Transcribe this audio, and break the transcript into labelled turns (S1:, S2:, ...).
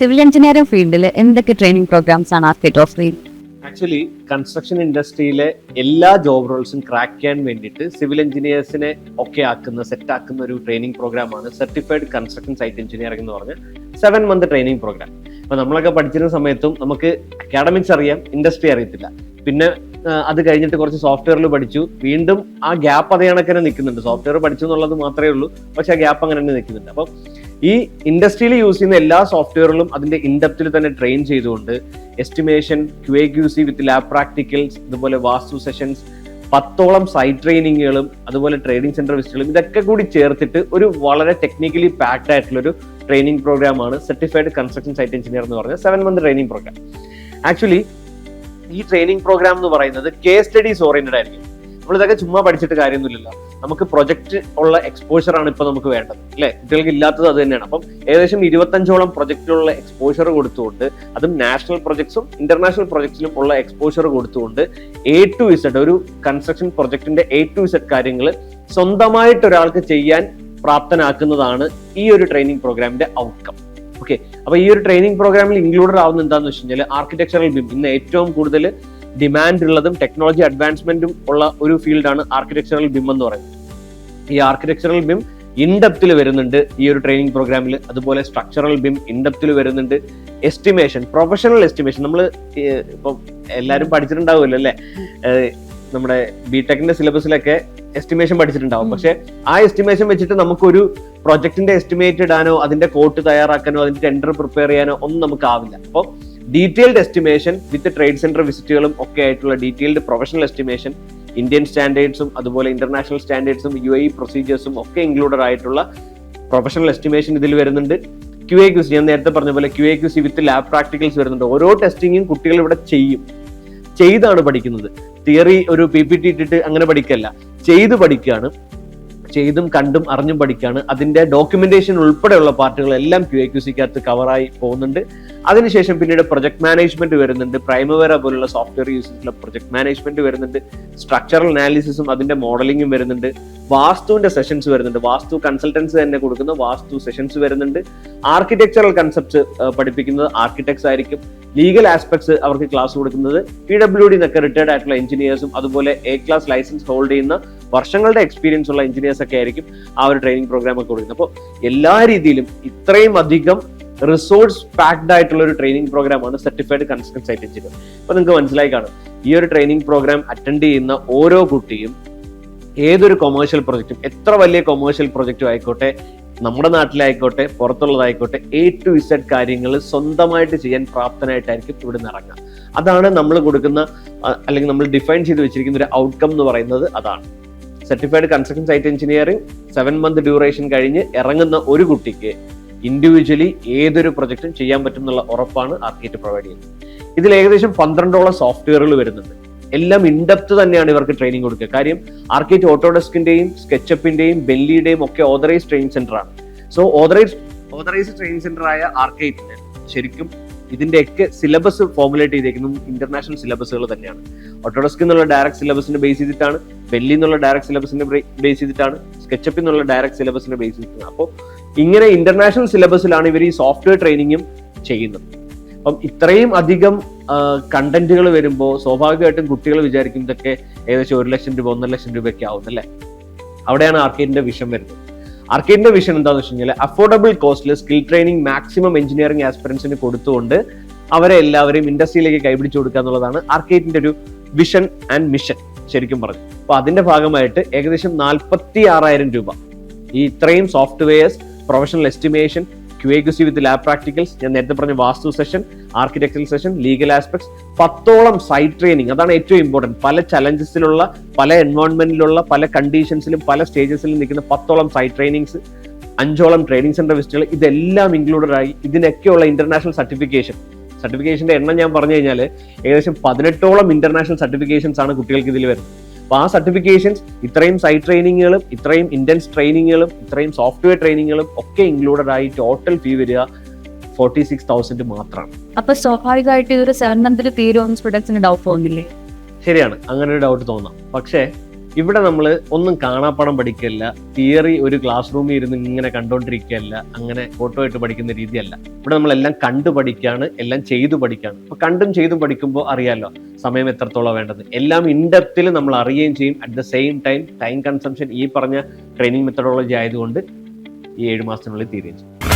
S1: Civil engineering ഫീൽഡിൽ എന്തൊക്കെ training programmes ആണ് ആർക്കിറ്റ് ഓഫ് ചെയ്യുന്നത്?
S2: ആക്ച്വലി കൺസ്ട്രക്ഷൻ ഇൻഡസ്ട്രിയിലെ എല്ലാ ജോബ് റോൾസും ക്രാക്ക് ചെയ്യാൻ വേണ്ടിയിട്ട് സിവിൽ എഞ്ചിനീയേഴ്സിനെ ഒക്കെ ആക്കുന്ന സെറ്റ് ആക്കുന്ന ഒരു ട്രെയിനിങ് പ്രോഗ്രാമാണ് സർട്ടിഫൈഡ് കൺസ്ട്രക്ഷൻ സൈറ്റ് എഞ്ചിനീയറിംഗ് എന്ന് പറഞ്ഞ സെവൻ മന്ത് ട്രെയിനിങ് പ്രോഗ്രാം അപ്പൊ നമ്മളൊക്കെ പഠിച്ചിരുന്ന സമയത്തും നമുക്ക് അക്കാഡമിക്സ് അറിയാം ഇൻഡസ്ട്രി അറിയത്തില്ല. പിന്നെ അത് കഴിഞ്ഞിട്ട് കുറച്ച് സോഫ്റ്റ്വെയറിൽ പഠിച്ചു. വീണ്ടും ആ ഗ്യാപ്പ് അതേ കണക്കിനെ നിൽക്കുന്നുണ്ട്. സോഫ്റ്റ്വെയർ പഠിച്ചു എന്നുള്ളത് മാത്രമേ ഉള്ളൂ. പക്ഷെ ആ ഗ്യാപ്പ് അങ്ങനെ തന്നെ നിൽക്കുന്നുണ്ട്. അപ്പം ഈ ഇൻഡസ്ട്രിയിൽ യൂസ് ചെയ്യുന്ന എല്ലാ സോഫ്റ്റ്വെയറുകളും അതിന്റെ ഇൻഡെപ്തിൽ തന്നെ ട്രെയിൻ ചെയ്തുകൊണ്ട് estimation Q A Q C with lab practicals ഇതുപോലെ വാസ്തു സെഷൻസ് പത്തോളം സൈറ്റ് ട്രെയിനിങ്ങുകളും അതുപോലെ ട്രേഡിംഗ് സെന്റർ വിസിറ്റുകളും ഇതൊക്കെ കൂടി ചേർത്തിട്ട് ഒരു വളരെ ടെക്നിക്കലി പാക്ഡ് ആയിട്ടുള്ള ഒരു ട്രെയിനിങ് പ്രോഗ്രാമാണ് സർട്ടിഫൈഡ് കൺസ്ട്രക്ഷൻ സൈറ്റ് എഞ്ചിനീയർ എന്ന് പറഞ്ഞ seven month training program actually ഈ ട്രെയിനിങ് പ്രോഗ്രാം എന്ന് പറയുന്നത് കേസ് സ്റ്റഡീസ് ഓറിയന്റഡ് ആയിരിക്കും. നമ്മൾ ചുമ്മാ പഠിച്ചിട്ട് കാര്യമൊന്നുമില്ലല്ലോ. നമുക്ക് പ്രൊജക്ട് ഉള്ള എക്സ്പോഷർ ആണ് ഇപ്പൊ നമുക്ക് വേണ്ടത് അല്ലെ? കുട്ടികൾക്ക് ഇല്ലാത്തത് അത് തന്നെയാണ്. അപ്പം ഏകദേശം ഇരുപത്തഞ്ചോളം പ്രൊജക്റ്റിലുള്ള എക്സ്പോഷർ കൊടുത്തുകൊണ്ട് അതും നാഷണൽ പ്രൊജക്ട്സും ഇന്റർനാഷണൽ പ്രൊജക്ട്സിലും ഉള്ള എക്സ്പോഷർ കൊടുത്തുകൊണ്ട് എ ടു ഇസഡ് ഒരു കൺസ്ട്രക്ഷൻ പ്രൊജക്ടിന്റെ എ ടു ഇസഡ് കാര്യങ്ങൾ സ്വന്തമായിട്ട് ഒരാൾക്ക് ചെയ്യാൻ പ്രാപ്തനാക്കുന്നതാണ് ഈ ഒരു ട്രെയിനിങ് പ്രോഗ്രാമിന്റെ ഔട്ട്കം ഓക്കെ അപ്പൊ ഈ ഒരു ട്രെയിനിങ് പ്രോഗ്രാമിൽ ഇൻക്ലൂഡഡ് ആവുന്ന എന്താണെന്ന് വെച്ച് കഴിഞ്ഞാൽ ആർക്കിടെക്ചറൽ ബിം ഇന്ന് ഏറ്റവും കൂടുതൽ ഡിമാൻഡ് ഉള്ളതും ടെക്നോളജി അഡ്വാൻസ്മെന്റും ഉള്ള ഒരു ഫീൽഡാണ് ആർക്കിടെക്ചറൽ ബിം എന്ന് പറയുന്നത്. ഈ ആർക്കിടെക്ചറൽ ബിം ഇൻഡെപ്തിൽ വരുന്നുണ്ട് ഈ ഒരു ട്രെയിനിങ് പ്രോഗ്രാമിൽ അതുപോലെ സ്ട്രക്ചറൽ ബിം ഇൻഡെപ്തിൽ വരുന്നുണ്ട്. എസ്റ്റിമേഷൻ പ്രൊഫഷണൽ എസ്റ്റിമേഷൻ നമ്മൾ ഇപ്പം എല്ലാവരും പഠിച്ചിട്ടുണ്ടാവുമല്ലോ അല്ലേ? നമ്മുടെ ബിടെക്കിന്റെ സിലബസിലൊക്കെ എസ്റ്റിമേഷൻ പഠിച്ചിട്ടുണ്ടാവും. പക്ഷെ ആ എസ്റ്റിമേഷൻ വെച്ചിട്ട് നമുക്കൊരു പ്രൊജക്ടിന്റെ എസ്റ്റിമേറ്റ് ഇടാനോ അതിന്റെ കോട്ട് തയ്യാറാക്കാനോ അതിന്റെ ടെൻഡർ പ്രിപ്പയർ ചെയ്യാനോ ഒന്നും നമുക്ക് ആവില്ല അപ്പോൾ detailed estimation with trade centre വിസിറ്റുകളും ഒക്കെ ആയിട്ടുള്ള ഡീറ്റെയിൽഡ് പ്രൊഫഷണൽ എസ്റ്റിമേഷൻ ഇന്ത്യൻ സ്റ്റാൻഡേർഡ്സും അതുപോലെ ഇന്റർനാഷണൽ സ്റ്റാൻഡേർഡ്സും യു ഐ പ്രൊസീജിയേഴ്സും ഒക്കെ ഇൻക്ലൂഡഡ് ആയിട്ടുള്ള പ്രൊഫഷണൽ എസ്റ്റിമേഷൻ ഇതിൽ വരുന്നുണ്ട്. ക്യു എ ക്യു സി ഞാൻ നേരത്തെ പറഞ്ഞ പോലെ Q A Q C with lab practicals വരുന്നുണ്ട്. ഓരോ ടെസ്റ്റിങ്ങും കുട്ടികൾ ഇവിടെ ചെയ്യും. ചെയ്താണ് പഠിക്കുന്നത്. തിയറി ഒരു പി പി ടി ഇട്ടിട്ട് അങ്ങനെ പഠിക്കല്ല. ചെയ്ത് പഠിക്കുകയാണ് ചെയ്തും കണ്ടും അറിഞ്ഞും പഠിക്കുകയാണ് അതിന്റെ ഡോക്യുമെന്റേഷൻ ഉൾപ്പെടെയുള്ള പാർട്ടുകളെല്ലാം ക്യു എ ക്യു സിക്കകത്ത് കവറായി പോകുന്നുണ്ട്. അതിനുശേഷം പിന്നീട് പ്രൊജക്ട് മാനേജ്മെന്റ് വരുന്നുണ്ട്. പ്രൈമവേറ പോലുള്ള സോഫ്റ്റ്വെയർ യൂസ് ചെയ്തിട്ടുള്ള പ്രൊജക്ട് മാനേജ്മെന്റ് വരുന്നുണ്ട്. സ്ട്രക്ചറൽ അനാലിസിസും അതിന്റെ മോഡലിംഗും വരുന്നുണ്ട്. വാസ്തുവിന്റെ സെഷൻസ് വരുന്നുണ്ട്. വാസ്തു കൺസൾട്ടൻസ് തന്നെ കൊടുക്കുന്ന വാസ്തു സെഷൻസ് വരുന്നുണ്ട്. ആർക്കിടെക്ചറൽ കൺസെപ്റ്റ്സ് പഠിപ്പിക്കുന്നത് ആർക്കിടെക്ട്സ് ആയിരിക്കും. ലീഗൽ ആസ്പെക്ട്സ് അവർക്ക് ക്ലാസ് കൊടുക്കുന്നത്. പി ഡബ്ല്യു ഡി എന്നൊക്കെ റിട്ടയർഡ് ആയിട്ടുള്ള എഞ്ചിനീയേഴ്സും അതുപോലെ എ ക്ലാസ് ലൈസൻസ് ഹോൾഡ് ചെയ്യുന്ന വർഷങ്ങളുടെ എക്സ്പീരിയൻസ് ഉള്ള എഞ്ചിനീയേഴ്സ് ഒക്കെ ആയിരിക്കും ആ ഒരു ട്രെയിനിങ് പ്രോഗ്രാം ഒക്കെ കൊടുക്കുന്നത്. അപ്പോൾ എല്ലാ രീതിയിലും ഇത്രയും അധികം റിസോഴ്സ് പാക്ഡ് ആയിട്ടുള്ള ഒരു ട്രെയിനിങ് പ്രോഗ്രാമാണ് സർട്ടിഫൈഡ് കൺസ്ട്രക്ഷൻ സൈറ്റ് എഞ്ചിനീയർ അപ്പൊ നിങ്ങൾക്ക് മനസ്സിലായി കാണും. ഈ ഒരു ട്രെയിനിങ് പ്രോഗ്രാം അറ്റൻഡ് ചെയ്യുന്ന ഓരോ കുട്ടിയും ഏതൊരു കൊമേഴ്ഷ്യൽ പ്രൊജക്റ്റും എത്ര വലിയ കൊമേഴ്ഷ്യൽ പ്രൊജക്റ്റും ആയിക്കോട്ടെ നമ്മുടെ നാട്ടിലായിക്കോട്ടെ പുറത്തുള്ളതായിക്കോട്ടെ എ ടു ഇസഡ് കാര്യങ്ങൾ സ്വന്തമായിട്ട് ചെയ്യാൻ പ്രാപ്തനായിട്ടായിരിക്കും ഇവിടെ ഇറങ്ങുക. അതാണ് നമ്മൾ കൊടുക്കുന്ന അല്ലെങ്കിൽ നമ്മൾ ഡിഫൈൻ ചെയ്ത് വെച്ചിരിക്കുന്ന ഒരു ഔട്ട്കം എന്ന് പറയുന്നത് അതാണ്. Certified construction site engineering seven month duration കഴിഞ്ഞ് ഇറങ്ങുന്ന ഒരു കുട്ടിക്ക് ഇൻഡിവിജ്വലി ഏതൊരു പ്രൊജക്റ്റും ചെയ്യാൻ പറ്റും എന്നുള്ള ഉറപ്പാണ് ആർക്കിറ്റ് പ്രൊവൈഡ് ചെയ്യുന്നത്. ഇതിൽ ഏകദേശം പന്ത്രണ്ടോളം സോഫ്റ്റ്വെയറുകൾ വരുന്നുണ്ട്. എല്ലാം ഇൻഡെപ്ത് തന്നെയാണ് ഇവർക്ക് ട്രെയിനിങ് കൊടുക്കുക. കാര്യം ആർക്കിറ്റ് ഓട്ടോഡെസ്കിന്റെയും സ്കെച്ചപ്പിന്റെയും ബെല്ലിയുടെയും ഒക്കെ ഓതറൈസ് ട്രെയിനിങ് സെന്റർ ആണ്. So authorise authorise training centre ആയ ആർക്കൈറ്റിന് ശരിക്കും ഇതിന്റെയൊക്കെ സിലബസ് ഫോർമുലേറ്റ് ചെയ്തേക്കുന്നത് ഇന്റർനാഷണൽ സിലബസുകൾ തന്നെയാണ്. ഓട്ടോഡെസ്ക് എന്നുള്ള ഡയറക്ട് സിലബസിനെ ബേസ് ചെയ്തിട്ടാണ് ബെല്ലി എന്നുള്ള ഡയറക്ട് സിലബസിനെ ബേസ് ചെയ്തിട്ടാണ് സ്കെച്ചപ്പ് എന്നുള്ള ഡയറക്ട് സിലബസിനെ ബേസ് ചെയ്തിട്ടാണ്. അപ്പോൾ ഇങ്ങനെ ഇന്റർനാഷണൽ സിലബസിലാണ് ഇവർ ഈ സോഫ്റ്റ്വെയർ ട്രെയിനിങ്ങും ചെയ്യുന്നത്. അപ്പം ഇത്രയും അധികം കണ്ടന്റുകൾ വരുമ്പോൾ സ്വാഭാവികമായിട്ടും കുട്ടികൾ വിചാരിക്കും ഇതൊക്കെ ഏകദേശം ഒരു ലക്ഷം രൂപ ഒന്നര ലക്ഷം രൂപയൊക്കെ ആവും അല്ലേ? അവിടെയാണ് ആർക്കേഡിന്റെ വിഷം വരുന്നത്. ആർക്കേഡിന്റെ വിഷൻ എന്താണെന്ന് വെച്ച് കഴിഞ്ഞാൽ അഫോർഡബിൾ കോസ്റ്റിൽ സ്കിൽ ട്രെയിനിങ് മാക്സിമം എഞ്ചിനീയറിംഗ് ആസ്പിറൻസിന് കൊടുത്തുകൊണ്ട് അവരെ എല്ലാവരെയും ഇൻഡസ്ട്രിയിലേക്ക് കൈപിടിച്ചു കൊടുക്കുക എന്നുള്ളതാണ് ആർക്കേഡിന്റെ ഒരു വിഷൻ ആൻഡ് മിഷൻ ശരിക്കും പറഞ്ഞു അപ്പൊ അതിന്റെ ഭാഗമായിട്ട് ഏകദേശം നാൽപ്പത്തി ആറായിരം രൂപ. ഈ ഇത്രയും softwares professional estimation Q with lab practicals ഞാൻ നേരത്തെ പറഞ്ഞ vastu session architectural session legal aspects പത്തോളം സൈറ്റ് ട്രെയിനിങ് അതാണ് ഏറ്റവും ഇമ്പോർട്ടന്റ് പല ചലഞ്ചസിലുള്ള പല എൻവയോൺമെന്റിലുള്ള പല കണ്ടീഷൻസിലും പല സ്റ്റേജസിലും നിൽക്കുന്ന പത്തോളം സൈറ്റ് ട്രെയിനിങ്സ് അഞ്ചോളം ട്രെയിനിങ് സെന്റർ വിസിറ്റുകൾ ഇതെല്ലാം ഇൻക്ലൂഡഡ് ആയി. ഇതിനൊക്കെയുള്ള ഇന്റർനാഷണൽ സർട്ടിഫിക്കേഷൻ സർട്ടിഫിക്കേഷന്റെ എണ്ണം ഞാൻ പറഞ്ഞു കഴിഞ്ഞാൽ ഏകദേശം പതിനെട്ടോളം ഇന്റർനാഷണൽ സർട്ടിഫിക്കേഷൻസ് ആണ് കുട്ടികൾക്ക് ഇതിൽ വരുന്നത്. അപ്പൊ ആ സർട്ടിഫിക്കേഷൻസ് ഇത്രയും സൈറ്റ് ട്രെയിനിങ്ങുകളും ഇത്രയും ഇന്റൻസ് ട്രെയിനിങ്ങുകളും ഇത്രയും സോഫ്റ്റ്വെയർ ട്രെയിനിങ്ങുകളും ഒക്കെ ഇൻക്ലൂഡഡ് ആയി ടോട്ടൽ ഫീ വരിക ഫോർട്ടി സിക്സ് തൗസൻഡ് മാത്രമാണ്.
S1: അപ്പൊ സ്വാഭാവികമായിട്ട് ഇതൊരു സെവൻ മന്തിൽ തീരുമെന്ന് സ്റ്റുഡൻസിന് ഡൗട്ട് തോന്നില്ലേ?
S2: ശരിയാണ്. അങ്ങനെ ഒരു ഡൗട്ട് തോന്നാം. പക്ഷേ ഇവിടെ നമ്മൾ ഒന്നും കാണാപ്പടം പഠിക്കല്ല തിയറി ഒരു ക്ലാസ് റൂമിൽ ഇരുന്ന് ഇങ്ങനെ കണ്ടോണ്ടിരിക്കുകയല്ല അങ്ങനെ ഫോട്ടോ ആയിട്ട് പഠിക്കുന്ന രീതിയല്ല. ഇവിടെ നമ്മളെല്ലാം കണ്ടു പഠിക്കുകയാണ് എല്ലാം ചെയ്തു പഠിക്കുകയാണ് അപ്പൊ കണ്ടും ചെയ്തും പഠിക്കുമ്പോൾ അറിയാമല്ലോ സമയം എത്രത്തോളം വേണ്ടത്. എല്ലാം ഇൻഡെപ്തിൽ നമ്മൾ അറിയുകയും ചെയ്യും. At the same time time consumption ഈ പറഞ്ഞ ട്രെയിനിങ് മെത്തഡോളജി ആയതുകൊണ്ട് ഈ ഏഴ് മാസത്തിനുള്ളിൽ തീരുകയും ചെയ്യും.